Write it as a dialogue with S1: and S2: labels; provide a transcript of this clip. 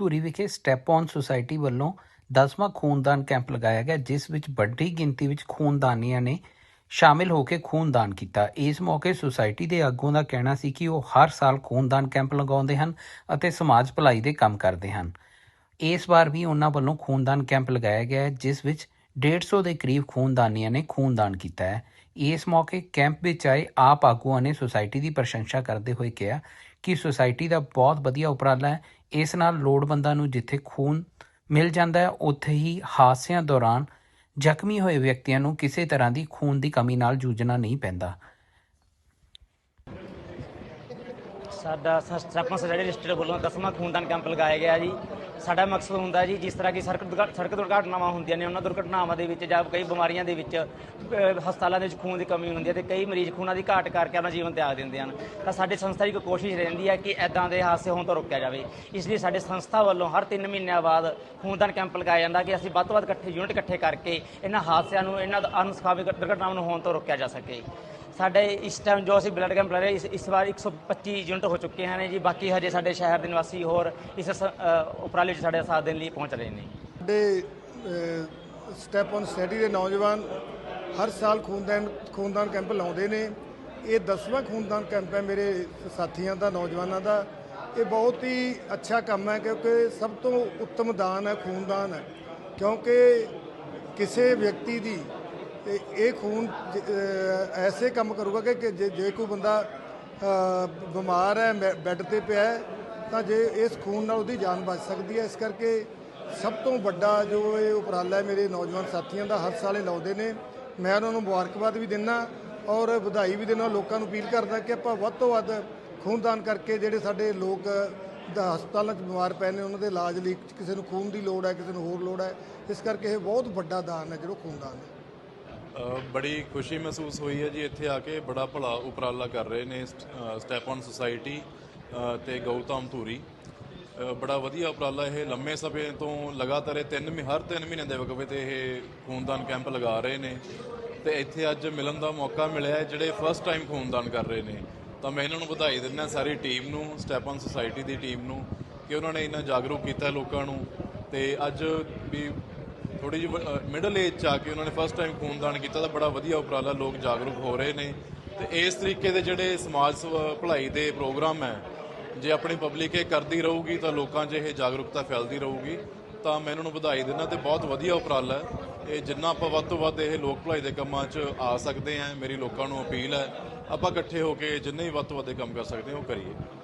S1: ਧੂਰੀ ਵਿਖੇ step on society ਵੱਲੋਂ 10ਵਾਂ ਖੂਨਦਾਨ ਕੈਂਪ ਲਗਾਇਆ ਗਿਆ, ਜਿਸ ਵਿੱਚ ਵੱਡੀ ਗਿਣਤੀ ਵਿੱਚ ਖੂਨਦਾਨੀਆਂ ਨੇ ਸ਼ਾਮਿਲ ਹੋ ਕੇ ਖੂਨਦਾਨ ਕੀਤਾ। ਇਸ ਮੌਕੇ ਸੁਸਾਇਟੀ ਦੇ ਆਗੂਆਂ ਦਾ ਕਹਿਣਾ ਸੀ ਕਿ ਉਹ ਹਰ ਸਾਲ ਖੂਨਦਾਨ ਕੈਂਪ ਲਗਾਉਂਦੇ ਹਨ ਅਤੇ ਸਮਾਜ ਭਲਾਈ ਦੇ ਕੰਮ ਕਰਦੇ ਹਨ। ਇਸ ਵਾਰ ਵੀ ਉਹਨਾਂ ਵੱਲੋਂ ਖੂਨਦਾਨ ਕੈਂਪ ਲਗਾਇਆ ਗਿਆ ਹੈ, ਜਿਸ ਵਿੱਚ 150 ਦੇ ਕਰੀਬ ਖੂਨਦਾਨੀਆਂ ਨੇ ਖੂਨਦਾਨ ਕੀਤਾ ਹੈ। ਇਸ ਮੌਕੇ ਕੈਂਪ ਵਿੱਚ ਆਏ ਆਪ ਆਗੂਆਂ ਨੇ ਸੁਸਾਇਟੀ ਦੀ ਪ੍ਰਸ਼ੰਸਾ ਕਰਦੇ ਹੋਏ ਕਿਹਾ ਕਿ ਸੁਸਾਇਟੀ ਦਾ ਬਹੁਤ ਵਧੀਆ ਉਪਰਾਲਾ ਹੈ। ਇਸ ਨਾਲ ਲੋੜਵੰਦਾਂ ਨੂੰ ਜਿੱਥੇ ਖੂਨ ਮਿਲ ਜਾਂਦਾ ਹੈ, ਉੱਥੇ ਹੀ ਹਾਦਸਿਆਂ ਦੌਰਾਨ ਜ਼ਖਮੀ ਹੋਏ ਵਿਅਕਤੀਆਂ ਨੂੰ ਕਿਸੇ ਤਰ੍ਹਾਂ ਦੀ ਖੂਨ ਦੀ ਕਮੀ ਨਾਲ ਜੂਝਣਾ ਨਹੀਂ ਪੈਂਦਾ।
S2: ਸਾਡਾ ਸਟੈਪਨ ਸੋਸਾਇਟੀ ਡਿਸਟ੍ਰਿਕਟ ਵੱਲੋਂ ਦਸਵਾਂ ਖੂਨਦਾਨ ਕੈਂਪ ਲਗਾਇਆ ਗਿਆ ਜੀ। ਸਾਡਾ ਮਕਸਦ ਹੁੰਦਾ ਜੀ ਜਿਸ ਤਰ੍ਹਾਂ ਕਿ ਸੜਕ ਦੁਰਘ- ਸੜਕ ਦੁਰਘਟਨਾਵਾਂ ਹੁੰਦੀਆਂ ਨੇ ਉਹਨਾਂ ਦੁਰਘਟਨਾਵਾਂ ਦੇ ਵਿੱਚ ਜਾਂ ਕਈ ਬਿਮਾਰੀਆਂ ਦੇ ਵਿੱਚ ਅਹ, ਹਸਪਤਾਲਾਂ ਦੇ ਵਿੱਚ ਖੂਨ ਦੀ ਕਮੀ ਹੁੰਦੀ ਹੈ ਤੇ ਕਈ ਮਰੀਜ਼ ਖੂਨਾਂ ਦੀ ਘਾਟ ਕਰਕੇ ਆਪਣਾ ਜੀਵਨ ਤਿਆਗ ਦਿੰਦੇ ਹਨ। ਤਾਂ ਸਾਡੀ ਸੰਸਥਾ ਦੀ ਇੱਕ ਕੋਸ਼ਿਸ਼ ਰਹਿੰਦੀ ਹੈ ਕਿ ਐਦਾਂ ਦੇ ਹਾਦਸੇ ਹੋਣ ਤੋਂ ਰੋਕਿਆ ਜਾਵੇ। ਇਸ ਲਈ ਸਾਡੀ ਸੰਸਥਾ ਵੱਲੋਂ ਹਰ 3 ਮਹੀਨਿਆਂ ਬਾਅਦ ਖੂਨਦਾਨ ਕੈਂਪ ਲਗਾਇਆ ਜਾਂਦਾ ਕਿ ਅਸੀਂ ਵੱਧ ਤੋਂ ਵੱਧ ਇਕੱਠੇ ਯੂਨਿਟ ਇਕੱਠੇ ਕਰਕੇ ਇਹਨਾਂ ਹਾਦਸਿਆਂ ਨੂੰ ਇਹਨਾਂ ਅਨਸਖਾਵੀ ਦੁਰਘਟਨਾਵਾਂ ਨੂੰ ਹੋਣ ਤੋਂ ਰੋਕਿਆ ਜਾ ਸਕੇ। ਸਾਡੇ ਇਸ ਟਾਈਮ ਜੋ ਅਸੀਂ ਬਲੱਡ ਕੈਂਪ ਲੈ ਰਹੇ ਇਸ ਇਸ ਵਾਰ 125 ਯੂਨਿਟ ਹੋ ਚੁੱਕੇ ਹਨ ਜੀ। ਬਾਕੀ ਹਜੇ ਸਾਡੇ ਸ਼ਹਿਰ ਦੇ ਨਿਵਾਸੀ ਹੋਰ ਇਸ ਸ- ਅ, ਉਪਰਾਲੇ 'ਚ ਸਾਡੇ ਸਾਥ ਦੇਣ ਲਈ ਪਹੁੰਚ ਰਹੇ ਨੇ।
S3: ਸਾਡੇ ਸਟੈਪ ਔਨ ਸਟੱਡੀ ਦੇ ਨੌਜਵਾਨ ਹਰ ਸਾਲ ਖੂਨਦਾਨ ਖੂਨਦਾਨ ਕੈਂਪ ਲਾਉਂਦੇ ਨੇ। ਇਹ 10ਵਾਂ ਖੂਨਦਾਨ ਕੈਂਪ ਹੈ ਮੇਰੇ ਸਾਥੀਆਂ ਦਾ ਨੌਜਵਾਨਾਂ ਦਾ। ਇਹ ਬਹੁਤ ਹੀ ਅੱਛਾ ਕੰਮ ਹੈ ਕਿਉਂਕਿ ਸਭ ਤੋਂ ਉੱਤਮ ਦਾਨ ਹੈ ਖੂਨਦਾਨ ਹੈ। ਕਿਉਂਕਿ ਕਿਸੇ ਵਿਅਕਤੀ ਦੀ ਇਹ- ਇਹ ਖੂਨ ਐਸੇ ਕੰਮ ਕਰੂਗਾ ਕਿ- ਕਿ ਜੇ ਜੇ ਕੋਈ ਬੰਦਾ ਬਿਮਾਰ ਹੈ ਮੈ- ਬੈੱਡ ਤੇ ਪਿਆ ਹੈ, ਤਾਂ ਜੇ ਇਸ ਖੂਨ ਨਾਲ ਉਹਦੀ ਜਾਨ ਬਚ ਸਕਦੀ ਹੈ। ਇਸ ਕਰਕੇ ਸਭ ਤੋਂ ਵੱਡਾ ਜੋ ਇਹ ਉਪਰਾਲਾ ਹੈ ਮੇਰੇ ਨੌਜਵਾਨ ਸਾਥੀਆਂ ਦਾ, ਹਰ ਸਾਲ ਇਹ ਲਾਉਂਦੇ ਨੇ। ਮੈਂ ਉਹਨਾਂ ਨੂੰ ਮੁਬਾਰਕਬਾਦ ਵੀ ਦਿੰਦਾ ਔਰ ਵਧਾਈ ਵੀ ਦਿੰਦਾ ਲੋਕਾਂ ਨੂੰ ਅਪੀਲ ਕਰਦਾ ਕਿ ਆਪਾਂ ਵੱਧ ਤੋਂ ਵੱਧ ਖੂਨਦਾਨ ਕਰਕੇ ਜਿਹੜੇ ਸਾਡੇ ਲੋਕ ਦਾ ਹਸਪਤਾਲਾਂ 'ਚ ਬਿਮਾਰ ਪਏ ਨੇ, ਉਹਨਾਂ ਦੇ ਇਲਾਜ ਲਈ ਕਿਸੇ ਨੂੰ ਖੂਨ ਦੀ ਲੋੜ ਹੈ, ਕਿਸੇ ਨੂੰ ਹੋਰ ਲੋੜ ਹੈ, ਇਸ ਕਰਕੇ ਇਹ ਬਹੁਤ ਵੱਡਾ ਦਾਨ ਹੈ, ਜਿਹੜਾ ਖੂਨਦਾਨ ਹੈ।
S4: ਬੜੀ ਖੁਸ਼ੀ ਮਹਿਸੂਸ ਹੋਈ ਹੈ ਜੀ ਇੱਥੇ ਆ ਕੇ। ਬੜਾ ਭਲਾ ਉਪਰਾਲਾ ਕਰ ਰਹੇ ਨੇ ਸਟੈਪ ਔਨ ਸੁਸਾਇਟੀ ਅ, ਤੇ ਗਊਤਮ ਧੂਰੀ। ਬੜਾ ਵਧੀਆ ਉਪਰਾਲਾ ਇਹ। ਲੰਮੇ ਸਮੇਂ ਤੋਂ ਲਗਾਤਾਰ ਇਹ ਤਿੰਨ ਮਹੀ- ਹਰ 3 ਮਹੀਨੇ ਦੇ ਵਕਫੇ ਤੇ ਇਹ ਖੂਨਦਾਨ ਕੈਂਪ ਲਗਾ ਰਹੇ ਨੇ। ਤੇ ਇੱਥੇ ਅੱਜ ਮਿਲਣ ਦਾ ਮੌਕਾ ਮਿਲਿਆ ਜਿਹੜੇ ਫਸਟ ਟਾਈਮ ਖੂਨਦਾਨ ਕਰ ਰਹੇ ਨੇ। ਤਾਂ ਮੈਂ ਇਹਨਾਂ ਨੂੰ ਵਧਾਈ ਦਿੰਦਾ ਸਾਰੀ ਟੀਮ ਨੂੰ ਸਟੈਪ ਔਨ ਸੁਸਾਇਟੀ ਦੀ ਟੀਮ ਨੂੰ ਕਿ ਉਹਨਾਂ ਨੇ ਇੰਨਾ ਜਾਗਰੂਕ ਕੀਤਾ ਲੋਕਾਂ ਨੂੰ। ਤੇ ਅੱਜ ਵੀ ਥੋੜੀ ਜਿਹੀ ਮਿਡਲ ਏਜ ਚ ਆ ਕੇ ਉਹਨਾਂ ਨੇ ਫਸਟ ਟਾਈਮ ਖੂਨਦਾਨ ਕੀਤਾ ਤਾਂ ਬੜਾ ਵਧੀਆ ਉਪਰਾਲਾ ਲੋਕ ਜਾਗਰੂਕ ਹੋ ਰਹੇ ਨੇ। ਤੇ ਇਸ ਤਰੀਕੇ ਦੇ ਜਿਹੜੇ ਸਮਾਜ ਸਵ- ਭਲਾਈ ਦੇ ਪ੍ਰੋਗਰਾਮ ਹੈ, ਜੇ ਆਪਣੀ ਪਬਲਿਕ ਇਹ ਕਰਦੀ ਰਹੂਗੀ ਤਾਂ ਲੋਕਾਂ 'ਚ ਇਹ ਜਾਗਰੂਕਤਾ ਫੈਲਦੀ ਰਹੂਗੀ। ਤਾਂ ਮੈਂ ਇਹਨਾਂ ਨੂੰ ਵਧਾਈ ਦਿੰਦਾ ਤੇ ਬਹੁਤ ਵਧੀਆ ਉਪਰਾਲਾ ਹੈ। ਇਹ ਜਿੰਨਾ ਆਪਾਂ ਵੱਧ ਤੋਂ ਵੱਧ ਇਹ ਲੋਕ ਭਲਾਈ ਦੇ ਕੰਮਾਂ 'ਚ ਆ ਸਕਦੇ ਹਾਂ, ਮੇਰੀ ਲੋਕਾਂ ਨੂੰ ਅਪੀਲ ਹੈ, ਆਪਾਂ ਇਕੱਠੇ ਹੋ ਕੇ ਜਿੰਨੇ ਵੀ ਵੱਧ ਤੋਂ ਵੱਧ ਕੰਮ ਕਰ ਸਕਦੇ ਹਾਂ, ਉਹ ਕਰੀਏ।